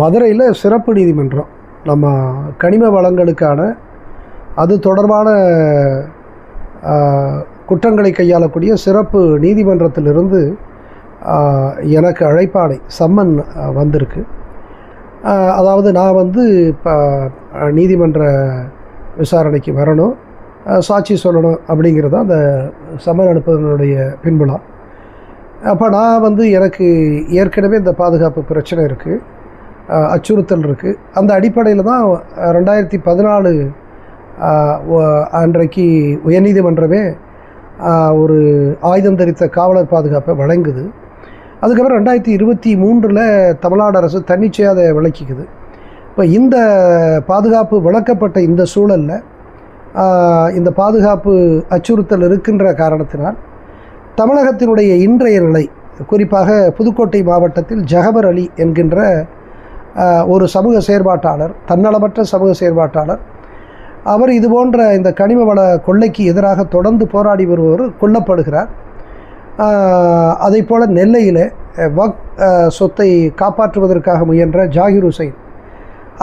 மதுரையில் சிறப்பு நீதிமன்றம். நம்ம கனிம வளங்களுக்கான அது தொடர்பான குற்றங்களை கையாளக்கூடிய சிறப்பு நீதிமன்றத்திலிருந்து எனக்கு அழைப்பாணை சம்மன் வந்திருக்கு. அதாவது நான் வந்து இப்போ நீதிமன்ற விசாரணைக்கு வரணும் சாட்சி சொல்லணும் அப்படிங்கிறது அந்த சம்மன் அனுப்புவதனுடைய பின்புலம். அப்போ நான் வந்து எனக்கு ஏற்கனவே இந்த பாதுகாப்பு பிரச்சனை இருக்குது அச்சுறுத்தல் இருக்குது அந்த அடிப்படையில் தான் ரெண்டாயிரத்தி பதினாலு அன்றைக்கு உயர்நீதிமன்றமே ஒரு ஆயுதம் தரித்த காவலர் பாதுகாப்பை வழங்குது. அதுக்கப்புறம் ரெண்டாயிரத்தி இருபத்தி மூன்றில் தமிழ்நாடு அரசு தன்னிச்சையாக அதை விளக்கிக்குது. இப்போ இந்த பாதுகாப்பு விளக்கப்பட்ட இந்த சூழலில் இந்த பாதுகாப்பு அச்சுறுத்தல் இருக்கின்ற காரணத்தினால் தமிழகத்தினுடைய இன்றைய நிலை குறிப்பாக புதுக்கோட்டை மாவட்டத்தில் ஜஹபர் அலி என்கின்ற ஒரு சமூக செயற்பாட்டாளர் தன்னலமற்ற சமூக செயற்பாட்டாளர். அவர் இது போன்ற இந்த கனிம வள கொள்ளைக்கு எதிராக தொடர்ந்து போராடி வருபவர் கொல்லப்படுகிறார். அதே போல் நெல்லையில் வக் சொத்தை காப்பாற்றுவதற்காக முயன்ற ஜாகிர் ஹுசைன்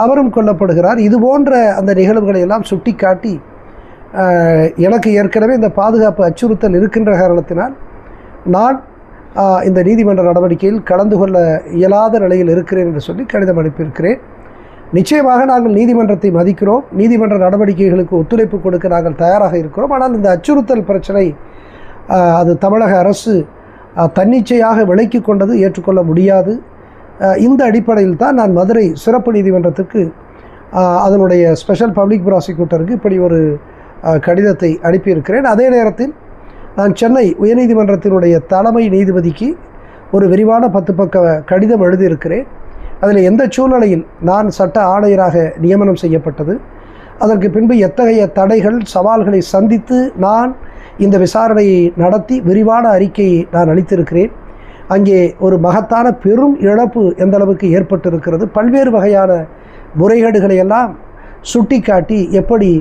அவரும் கொல்லப்படுகிறார். இது போன்ற அந்த நிகழ்வுகளை எல்லாம் சுட்டிக்காட்டி காட்டி எனக்கு ஏற்கனவே இந்த பாதுகாப்பு அச்சுறுத்தல் இருக்கின்ற காரணத்தினால் நான் இந்த நீதிமன்ற நடவடிக்கையில் கலந்து கொள்ள இயலாத நிலையில் இருக்கிறேன் என்று சொல்லி கடிதம் அனுப்பியிருக்கிறேன். நிச்சயமாக நாங்கள் நீதிமன்றத்தை மதிக்கிறோம். நீதிமன்ற நடவடிக்கைகளுக்கு ஒத்துழைப்பு கொடுக்க நாங்கள் தயாராக இருக்கிறோம். ஆனால் இந்த அச்சுறுத்தல் பிரச்சனை அது தமிழக அரசு தன்னிச்சையாக விலக்கி கொண்டது ஏற்றுக்கொள்ள முடியாது. இந்த அடிப்படையில் தான் நான் மதுரை சிறப்பு நீதிமன்றத்துக்கு அதனுடைய ஸ்பெஷல் பப்ளிக் ப்ராசிக்யூட்டருக்கு இப்படி ஒரு கடிதத்தை அனுப்பியிருக்கிறேன். அதே நேரத்தில் நான் சென்னை உயர்நீதிமன்றத்தினுடைய தலைமை நீதிபதிக்கு ஒரு விரிவான பத்து பக்க கடிதம் எழுதியிருக்கிறேன். அதில் எந்த சூழ்நிலையில் நான் சட்ட ஆணையராக நியமனம் செய்யப்பட்டது? அதற்கு பின்பு எத்தகைய தடைகள் சவால்களை சந்தித்து நான் இந்த விசாரணையை நடத்தி விரிவான அறிக்கையை நான் அளித்திருக்கிறேன். அங்கே ஒரு மகத்தான பெரும் இழப்பு எந்த அளவுக்கு ஏற்பட்டிருக்கிறது? பல்வேறு வகையான முறைகேடுகளை எல்லாம் சுட்டிக்காட்டி எப்படி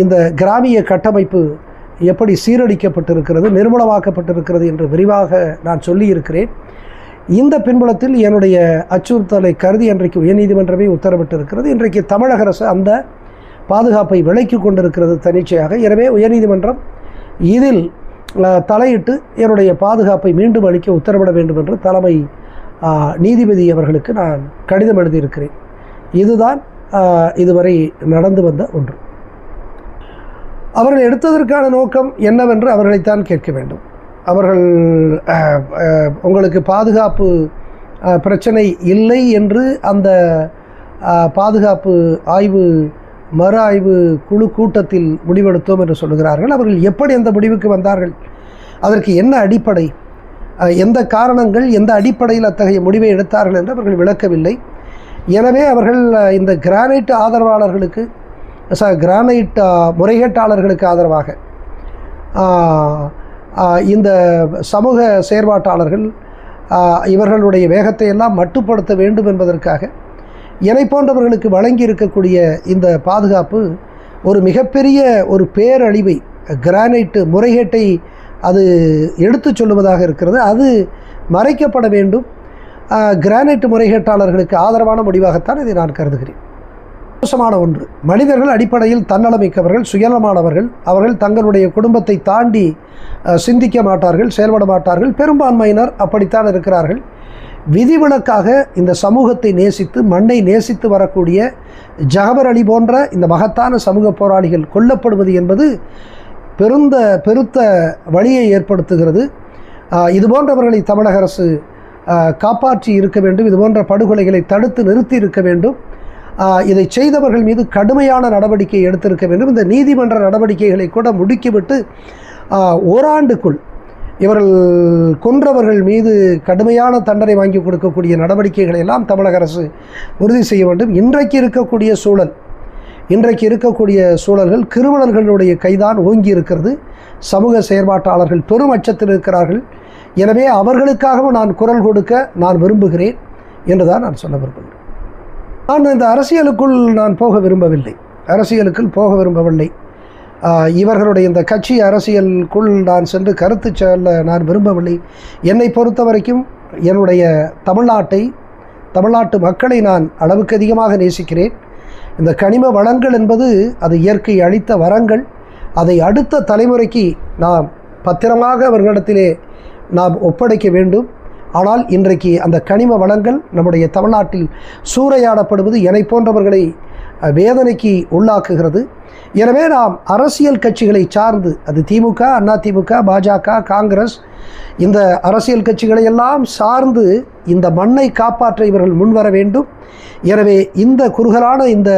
இந்த கிராமிய கட்டமைப்பு எப்படி சீரழிக்கப்பட்டிருக்கிறது நிர்மூலமாக்கப்பட்டிருக்கிறது என்று விரிவாக நான் சொல்லியிருக்கிறேன். இந்த பின்புலத்தில் என்னுடைய அச்சுறுத்தலை கருதி அன்றைக்கு உயர்நீதிமன்றமே உத்தரவிட்டிருக்கிறது. இன்றைக்கு தமிழக அரசு அந்த பாதுகாப்பை விலக்கி கொண்டிருக்கிறது தனிச்சையாக எனவே உயர்நீதிமன்றம் இதில் தலையிட்டு என்னுடைய பாதுகாப்பை மீண்டும் அளிக்க உத்தரவிட வேண்டும் என்று தலைமை நீதிபதி அவர்களுக்கு நான் கடிதம் எழுதியிருக்கிறேன். இதுதான் இதுவரை நடந்து வந்த ஒன்று. அவர்கள் எடுத்ததற்கான நோக்கம் என்னவென்று அவர்களைத்தான் கேட்க வேண்டும். அவர்கள் உங்களுக்கு பாதுகாப்பு பிரச்சனை இல்லை என்று அந்த பாதுகாப்பு ஆய்வு மறு ஆய்வு குழு கூட்டத்தில் முடிவெடுத்தோம் என்று சொல்லுகிறார்கள். அவர்கள் எப்படி அந்த முடிவுக்கு வந்தார்கள்? அதற்கு என்ன அடிப்படை? எந்த காரணங்கள் எந்த அடிப்படையில் அத்தகைய முடிவை எடுத்தார்கள் என்று அவர்கள் விளக்கவில்லை. எனவே அவர்கள் இந்த கிரானைட் ஆதரவாளர்களுக்கு ச கிரானைட் முறைகேட்டாளர்களுக்கு ஆதரவாக. இந்த சமூக செயற்பாட்டாளர்கள் இவர்களுடைய வேகத்தை எல்லாம் மட்டுப்படுத்த வேண்டும் என்பதற்காக என்னை போன்றவர்களுக்கு வழங்கி இருக்கக்கூடிய இந்த பாதுகாப்பு ஒரு மிகப்பெரிய ஒரு பேரழிவை கிரானைட்டு முறைகேட்டை அது எடுத்துச் சொல்லுவதாக இருக்கிறது. அது மறைக்கப்பட வேண்டும். கிரானைட் முறைகேட்டாளர்களுக்கு ஆதரவான முடிவாகத்தான் இதை நான் கருதுகிறேன். மோசமான ஒன்று. மனிதர்கள் அடிப்படையில் தன்னலமிக்கவர்கள் சுயநலமானவர்கள். அவர்கள் தங்களுடைய குடும்பத்தை தாண்டி சிந்திக்க மாட்டார்கள் செயல்பட மாட்டார்கள். பெரும்பான்மையினர் அப்படித்தான் இருக்கிறார்கள். விதிவிலக்காக இந்த சமூகத்தை நேசித்து மண்ணை நேசித்து வரக்கூடிய ஜகபர் அலி போன்ற இந்த மகத்தான சமூக போராளிகள் கொல்லப்படுவது என்பது பெருந்த பெருத்த வழியை ஏற்படுத்துகிறது. இது போன்றவர்களை தமிழக அரசு காப்பாற்றி இருக்க வேண்டும். இது போன்ற படுகொலைகளை தடுத்து நிறுத்தி இருக்க வேண்டும். இதை செய்தவர்கள் மீது கடுமையான நடவடிக்கை எடுத்திருக்க வேண்டும். இந்த நீதிமன்ற நடவடிக்கைகளை கூட முடுக்கிவிட்டு ஓராண்டுக்குள் இவர்கள் கொன்றவர்கள் மீது கடுமையான தண்டனை வாங்கி கொடுக்கக்கூடிய நடவடிக்கைகளை எல்லாம் தமிழக அரசு உறுதி செய்ய வேண்டும். இன்றைக்கு இருக்கக்கூடிய சூழல் இன்றைக்கு இருக்கக்கூடிய சூழல்கள் கிரிமினல்களுடைய கைதான் ஓங்கி இருக்கிறது. சமூக செயற்பாட்டாளர்கள் பெரும் அச்சத்தில் இருக்கிறார்கள். எனவே அவர்களுக்காகவும் நான் குரல் கொடுக்க நான் விரும்புகிறேன் என்று தான் நான் சொல்ல விரும்புகிறேன். நான் இந்த அரசியலுக்குள் நான் போக விரும்பவில்லை. அரசியலுக்குள் போக விரும்பவில்லை. இவர்களுடைய இந்த கட்சி அரசியலுக்குள் நான் சென்று கருத்து சொல்ல நான் விரும்பவில்லை. என்னை பொறுத்த வரைக்கும் என்னுடைய தமிழ்நாட்டை தமிழ்நாட்டு மக்களை நான் அளவுக்கு அதிகமாக நேசிக்கிறேன். இந்த கனிம வளங்கள் என்பது அது இயற்கை அளித்த வரங்கள். அதை அடுத்த தலைமுறைக்கு நாம் பத்திரமாக அவர்களிடத்திலே நாம் ஒப்படைக்க வேண்டும். ஆனால் இன்றைக்கு அந்த கனிம வளங்கள் நம்முடைய தமிழ்நாட்டில் சூறையாடப்படுவது என்னை போன்றவர்களை வேதனைக்கு உள்ளாக்குகிறது. எனவே நாம் அரசியல் கட்சிகளை சார்ந்து அது திமுக அண்ணா திமுக பாஜக காங்கிரஸ் இந்த அரசியல் கட்சிகளை எல்லாம் சார்ந்து இந்த மண்ணை காப்பாற்ற இவர்கள் முன்வர வேண்டும். எனவே இந்த குறுகலான இந்த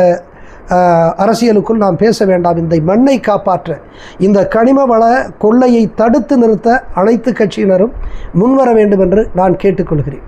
அரசியலுக்குள் நாம் பேச வேண்டாம். இந்த மண்ணை காப்பாற்ற இந்த கனிம வள கொள்ளையை தடுத்து நிறுத்த அனைத்து கட்சியினரும் முன்வர வேண்டும் என்று நான் கேட்டுக்கொள்கிறேன்.